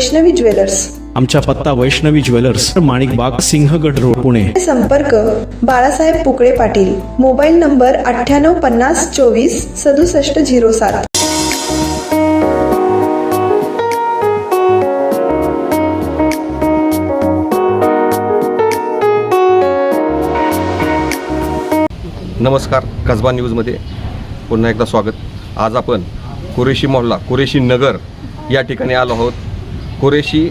Vaishnavi jewellers. आमचा पत्ता Vaishnavi jewellers माणिक बाग सिंहगड रोड पुणे. संपर्क बाळासाहेब पुकळे पाटील. मोबाईल नंबर अठ्ठ्याण्णव पन्नास चोवीस सदुसष्ट झिरो सात. नमस्कार कसबा न्यूजमध्ये पुन्हा एकदा स्वागत. आज आपण कुरेशी मोहल्ला कुरेशी नगर या ठिकाणी आलो आहोत. कुरेशी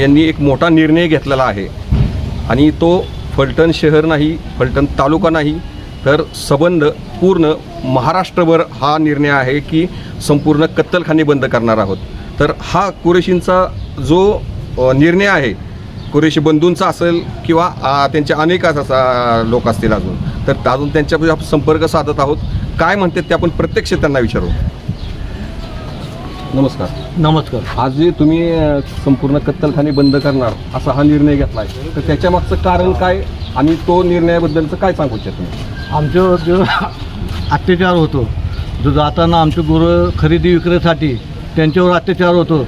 यांनी एक मोठा निर्णय घेतलेला आहे. आणि तो फलटण शहर नाही फलटण तालुका नाही तर सबंध पूर्ण महाराष्ट्रभर हा निर्णय आहे की संपूर्ण कत्तलखाने बंद करणार आहोत. तर हा कुरेशींचा जो निर्णय आहे कुरेशी बंधूंचा असेल किंवा त्यांच्या अनेक असा लोक असतील अजून तर अजून त्यांच्याशी आपण संपर्क साधत आहोत. काय म्हणतात ते आपण प्रत्यक्ष त्यांना विचारू. नमस्कार. नमस्कार. आज जे तुम्ही अ, संपूर्ण कत्तलखाने बंद करणार असा हा निर्णय घेतला आहे तर त्याच्या मागचं कारण काय आणि तो निर्णयाबद्दलचं काय सांगू इच्छिता तुम्ही? आमच्यावर जो अत्याचार होतो जो जाताना आमचे गुरं खरेदी विक्रीसाठी त्यांच्यावर अत्याचार होतो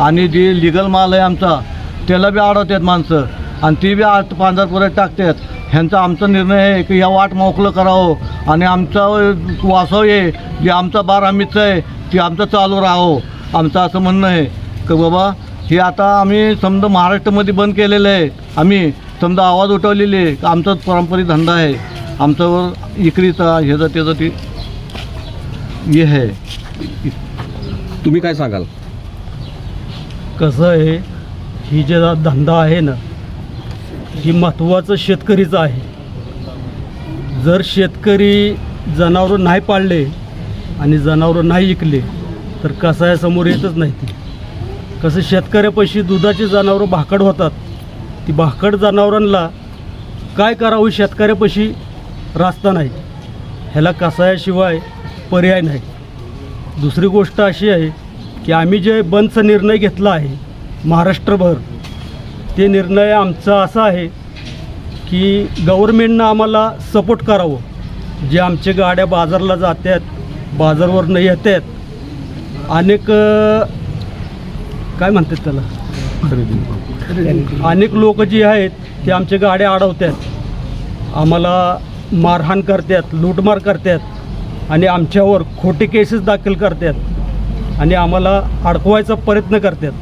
आणि जे लिगल माल आहे आमचा त्याला बी अडवतात माणसं आणि ती बी आत पांढरपुऱ्यात टाकतात. ह्यांचा आमचा निर्णय आहे की या वाट मोकळं करावं आणि आमचा वासव आहे जे आमचा बार आम्हीच आहे ते आमचं चालू राहावं. आमचं असं म्हणणं आहे की बाबा हे आता आम्ही समजा महाराष्ट्रामध्ये बंद केलेलं आहे. आम्ही समजा आवाज उठवलेले आहे. की आमचा पारंपरिक धंदा आहे. आमच्यावर इकरीचा ह्याचा त्याचा ती हे आहे. तुम्ही काय सांगाल? कसं आहे ही जे धंदा आहे ना ही महत्त्वाचं शेतकरीचं आहे. जर शेतकरी जनावरं नाही पाळले आणि जनावरं नाही विकले तर कसायासमोर येतच नाही ते. कसं शेतकऱ्यापाशी दुधाची जनावरं भाकड होतात ती भाकड जनावरांना काय करावं शेतकऱ्यापाशी रास्ता नाही. ह्याला कसायाशिवाय पर्याय नाही. दुसरी गोष्ट अशी आहे की आम्ही जे बंदचा निर्णय घेतला आहे महाराष्ट्रभर ते निर्णय आमचा असा आहे की गव्हर्मेंटनं आम्हाला सपोर्ट करावं. जे आमचे गाड्या बाजारला जातात बाजारवरनं येतात अनेक काय म्हणतात त्याला? अनेक लोक जे आहेत ते आमच्या गाड्या अडवतात आम्हाला मारहाण करतात लूटमार करतात आणि आमच्यावर खोटे केसेस दाखल करतात आणि आम्हाला अडकवायचा प्रयत्न करतात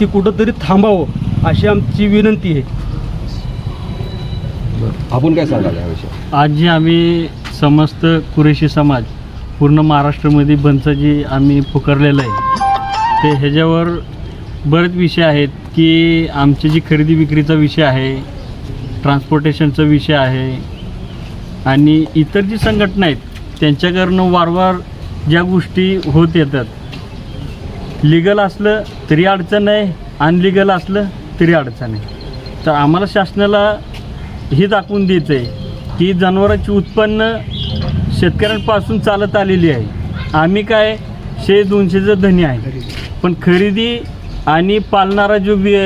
ती कुठंतरी थांबावं. अशी आमची विनंती आहे. आपण काय सांगाल याविषयी आज जे आम्ही समस्त कुरेशी समाज पूर्ण महाराष्ट्रामध्ये बंदचं जे आम्ही पुकारलेलं आहे. ते ह्याच्यावर बरेच विषय आहेत की आमची जी खरेदी विक्रीचा विषय आहे ट्रान्सपोर्टेशनचा विषय आहे आणि इतर जी संघटना आहेत त्यांच्याकडनं वारंवार ज्या गोष्टी होत येतात. लिगल असलं तरी अडचण आहे अनलिगल असलं तरी अडचण आहे. तर आम्हाला शासनाला हे दाखवून द्यायचं आहे की जनावरांची उत्पन्न शेतकऱ्यांपासून चालत आलेली आहे. आम्ही काय शे दोनशेचं धनी आहे. पण खरेदी आणि पालणारा जो वि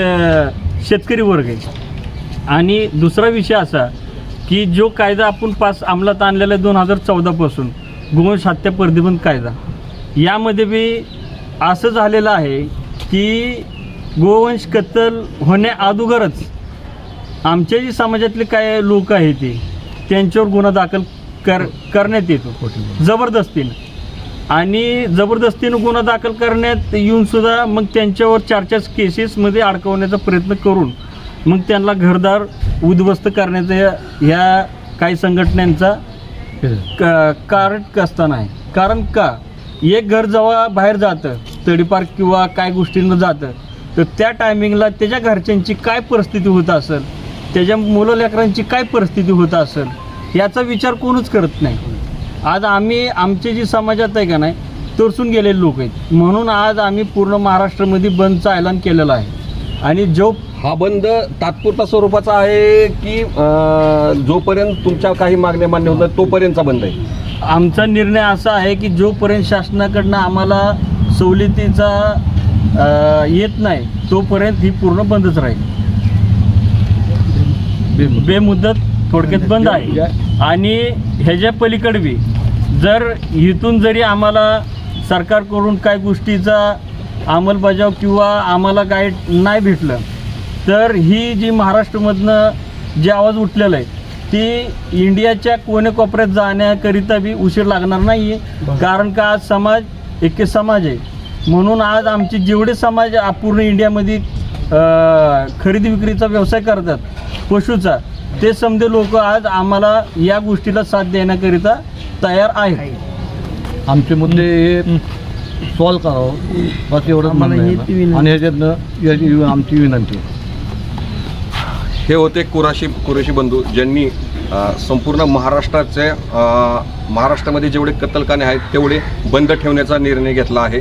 शेतकरी वर्ग आहे. आणि दुसरा विषय असा की जो कायदा आपण पास अंमलात आणलेला आहे दोन हजार चौदापासून गोवंश हत्या प्रतिबंध कायदा यामध्ये बी असं झालेलं आहे की गोवंश कत्तल होण्या अगोदरच आमच्या जी समाजातले काय लोक आहेत ते त्यांच्यावर गुन्हा दाखल कर करण्यात येतो. जबरदस्तीनं. आणि जबरदस्तीनं गुन्हा दाखल करण्यात येऊन सुद्धा मग त्यांच्यावर चार चार केसेसमध्ये अडकवण्याचा प्रयत्न करून मग त्यांना घरदार उद्ध्वस्त करण्याचा या- ह्या काही संघटनांचा क- कारण कसताना आहे. कारण का? एक घर जेव्हा बाहेर जातं तडीपार किंवा काय गोष्टींना जातं तर त्या टायमिंगला त्याच्या घरच्यांची काय परिस्थिती होत असेल? त्याच्या मुलं लेकरांची काय परिस्थिती होत असेल? याचा विचार कोणच करत नाही. आज आम्ही आमची जी समाजात आहे का नाही तरसून गेलेले लोक आहेत. म्हणून आज आम्ही पूर्ण महाराष्ट्रामध्ये बंदचं ऐलान केलेलं आहे. आणि जो हा बंद तात्पुरता स्वरूपाचा आहे की अं, जोपर्यंत तुमच्या काही मागण्या मान्य होत नाही तोपर्यंतचा बंद आहे? आमचा निर्णय असा आहे की जोपर्यंत शासनाकडनं आम्हाला सवलतीचा येत नाही. तोपर्यंत ही पूर्ण बंदच राहील. बेमुदत. थोडक्यात बंद आहे. आणि ह्याच्या पलीकडे बी जर इथून जरी आम्हाला सरकारकडून काय गोष्टीचा अंमलबजाव किंवा आम्हाला काय नाही भेटलं तर ही जी महाराष्ट्रामधनं जे आवाज उठलेला आहे ती इंडियाच्या कोनेकोपऱ्यात जाण्याकरिता बी उशीर लागणार नाही आहे कारण का आज समाज एक समाज आहे. म्हणून आज आमचे जेवढे समाज पूर्ण इंडियामध्ये खरेदी विक्रीचा व्यवसाय करतात पशुचा ते समजे लोक आज आम्हाला या गोष्टीला साथ देण्याकरिता तयार आहेत. आमचे मुद्दे हे सॉल्व करावं. बस एवढंच म्हणणं आहे ना. आणि ह्याच्यातनं याची आमची विनंती. आहे. हे होते कुराशी कुरेशी बंधू ज्यांनी अ, संपूर्ण महाराष्ट्राचे अ, महाराष्ट्रामध्ये जेवढे कत्तलखाने आहेत तेवढे बंद ठेवण्याचा निर्णय घेतला आहे.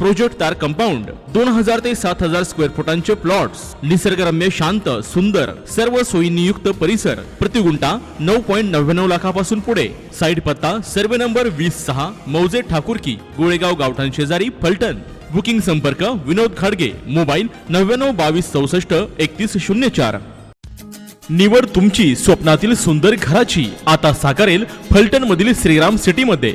प्रोजेक्ट तार कंपाऊंड दोन हजार ते सात हजार स्क्वेअर फुटांचे प्लॉट्स निसर्गरम्य शांत सुंदर सर्व सोयीनियुक्त परिसर प्रतिगुंटा नऊ पॉईंट नव्याण्णव लाखापासून पुढे. साईट पत्ता सर्वे नंबर वीस सहा मौजे ठाकूरकी गोळेगाव गावठाण शेजारी फलटण. बुकिंग संपर्क विनोद खाडगे. मोबाईल नव्याण्णव बावीस चौसष्ट एकतीस शून्य चार. निवड तुमची स्वप्नातील सुंदर घराची. आता साकारेल फलटण मधील श्रीराम सिटी मध्ये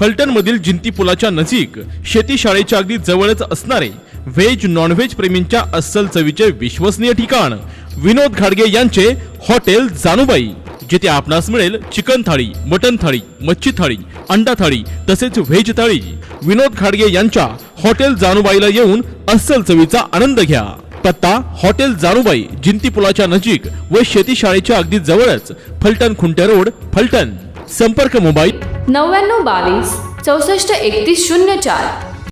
फलटण मधील जिंती पुलाच्या नजीक शेती शाळेच्या अगदी जवळच असणारे व्हेज नॉनव्हेज प्रेमींच्या अस्सल चवीचे विश्वसनीय ठिकाण विनोद घाडगे यांचे हॉटेल जानूबाई जिथे आपणास मिळेल चिकन थाळी मटन थाळी मच्छी थाळी अंडा थाळी तसेच व्हेज थाळी. विनोद खाडगे यांच्या हॉटेल जानूबाईला येऊन अस्सल चवीचा आनंद घ्या. पत्ता हॉटेल जानूबाई जिंती पुलाच्या नजीक व शेती शाळेच्या अगदी जवळच फलटण खुंटे रोड फलटण. संपर्क मोबाईल नव्याण्णव बावीस चौसष्ट एकतीस शून्य चार.